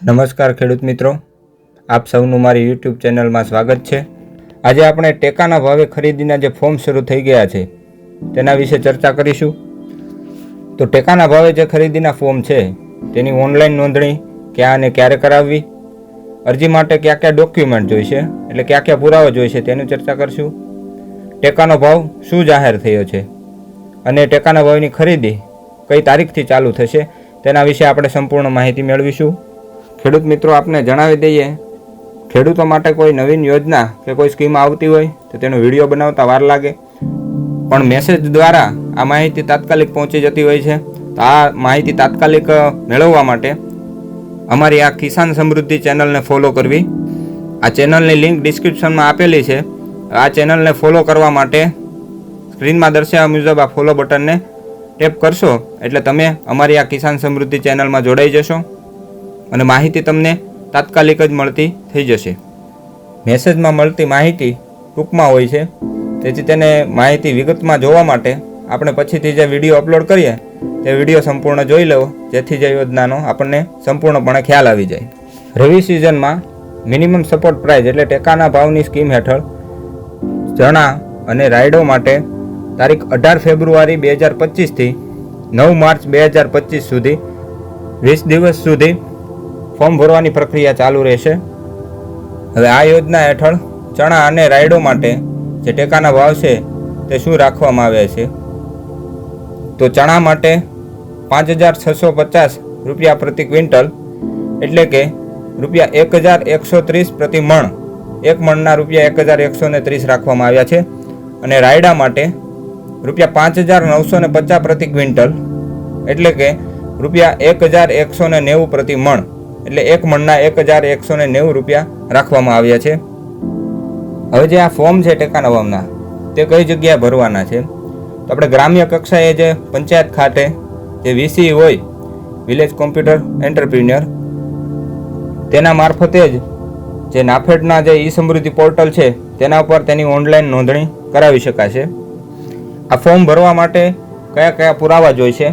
નમસ્કાર ખેડૂત મિત્રો. આપ સૌનું મારી યુટ્યુબ ચેનલમાં સ્વાગત છે. આજે આપણે ટેકાના ભાવે ખરીદીના જે ફોર્મ શરૂ થઈ ગયા છે, તેના વિશે ચર્ચા કરીશું. તો ટેકાના ભાવે જે ખરીદીના ફોર્મ છે, તેની ઓનલાઈન નોંધણી ક્યાં અને ક્યારે કરાવવી, અરજી માટે કયા કયા ડોક્યુમેન્ટ જોઈશે, એટલે કયા કયા પુરાવા જોઈશે તેની ચર્ચા કરીશું. ટેકાનો ભાવ શું જાહેર થયો છે અને ટેકાના ભાવની ખરીદી કઈ તારીખથી ચાલુ થશે, તેના વિશે આપણે સંપૂર્ણ માહિતી મેળવીશું. ખેડૂત મિત્રો, આપને જણાવી દઈએ, ખેડૂતો માટે કોઈ નવીન યોજના કે કોઈ સ્કીમ આવતી હોય તો તેનો વીડિયો બનાવતા વાર લાગે. પણ મેસેજ દ્વારા આ માહિતી તાત્કાલિક પહોંચી જતી હોય છે. તો આ માહિતી તાત્કાલિક મેળવવા માટે અમારી આ કિસાન સમૃદ્ધિ ચેનલને ફોલો કરવી. આ ચેનલની લિંક ડિસ્ક્રિપ્શનમાં આપેલી છે. આ ચેનલને ફોલો કરવા માટે સ્ક્રીનમાં દર્શાવ્યા મુજબ આ ફોલો બટનને ટેપ કરશો. એટલે તમે અમારી આ કિસાન સમૃદ્ધિ ચેનલમાં જોડાઈ જશો. અને માહિતી તમને તાત્કાલિક જ મળતી થઈ જશે. મેસેજમાં મળતી માહિતી ટૂંકમાં હોય છે. તેથી તેને માહિતી વિગતમાં જોવા માટે આપણે પછીથી જે વીડિયો અપલોડ કરીએ, તે વીડિયો સંપૂર્ણ જોઈ લો, જેથી જે યોજનાનો આપણને સંપૂર્ણપણે ખ્યાલ આવી જાય. રવિ સિઝનમાં મિનિમમ સપોર્ટ પ્રાઇસ એટલે ટેકાના ભાવની સ્કીમ હેઠળ ચણા અને રાયડો માટે તારીખ અઢાર ફેબ્રુઆરી બે હજાર પચીસથી નવ માર્ચ બે હજાર પચીસ સુધી, વીસ દિવસ સુધી ફોર્મ ભરવાની પ્રક્રિયા ચાલુ રહેશે. હવે આ યોજના હેઠળ ચણા અને રાયડો માટે જે ટેકાના ભાવ છે તે શું રાખવામાં આવ્યા છે? તો ચણા માટે પાંચ હજાર છસો પચાસ રૂપિયા પ્રતિ ક્વિન્ટલ, એટલે કે રૂપિયા એક હજાર એકસો ત્રીસ પ્રતિ મણ, એક મણના રૂપિયા એક હજાર એકસો ને ત્રીસ રાખવામાં આવ્યા છે. અને રાયડા માટે રૂપિયા પાંચ હજાર નવસો ને પચાસ પ્રતિ ક્વિન્ટલ, એટલે કે રૂપિયા એક હજાર એકસો ને નેવું પ્રતિ મણ એટલે એક મણના એક હજાર એકસો ને નેવું રૂપિયા રાખવામાં આવ્યા છે. હવે જે આ ફોર્મ છે ટેકા નવામના તે કઈ જગ્યાએ ભરવાના છે? તો આપણે ગ્રામ્ય કક્ષાએ જે પંચાયત ખાતે જે વીસી હોય, વિલેજ કોમ્પ્યુટર એન્ટરપ્રિન્યોર, તેના મારફતે જ જે નાફેડના જે ઈ સમૃદ્ધિ પોર્ટલ છે, તેના ઉપર તેની ઓનલાઈન નોંધણી કરાવી શકાશે. આ ફોર્મ ભરવા માટે કયા કયા પુરાવા જોઈશે?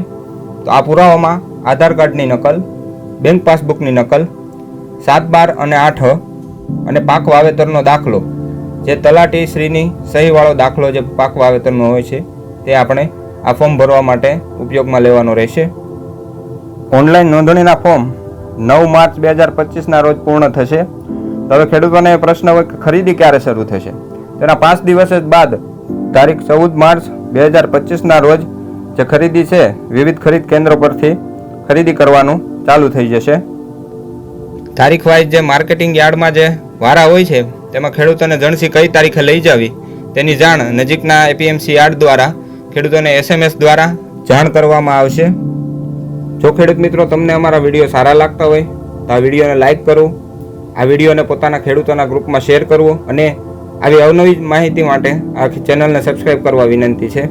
તો આ પુરાવામાં આધાર કાર્ડની નકલ બેંક પાસબુકની નકલ, સાત બાર અને આઠ, અને પાક વાવેતરનો દાખલો. જે તલાટી શ્રીની સહીવાળો દાખલો જે પાક વાવેતરનો હોય છે, તે આપણે આ ફોર્મ ભરવા માટે ઉપયોગમાં લેવાનો રહેશે. ઓનલાઈન નોંધણીના ફોર્મ નવ માર્ચ બે હજાર પચીસના રોજ પૂર્ણ થશે. તો હવે ખેડૂતોને પ્રશ્ન હોય કે ખરીદી ક્યારે શરૂ થશે? તેના પાંચ દિવસ જ બાદ તારીખ ચૌદ માર્ચ બે હજાર પચીસના રોજ જે ખરીદી છે, વિવિધ ખરીદ કેન્દ્રો પરથી ખરીદી કરવાનું ચાલુ થઈ જશે. તારીખ વાઇઝ જે માર્કેટિંગ યાર્ડમાં જે વારા હોય છે, તેમાં ખેડૂતોને જણસી કઈ તારીખે લઈ જવી, તેની જાણ નજીકના એપીએમસી યાર્ડ દ્વારા, ખેડૂતોને એસએમએસ દ્વારા જાણ કરવામાં આવશે. જો ખેડૂત મિત્રો તમને અમારા વીડિયો સારા લાગતા હોય, તો આ વિડીયોને લાઇક કરો. આ વિડીયોને પોતાના ખેડૂતોના ગ્રુપમાં શેર કરવો અને આવી અવનવી માહિતી માટે આ ચેનલને સબસ્ક્રાઈબ કરવા વિનંતી છે.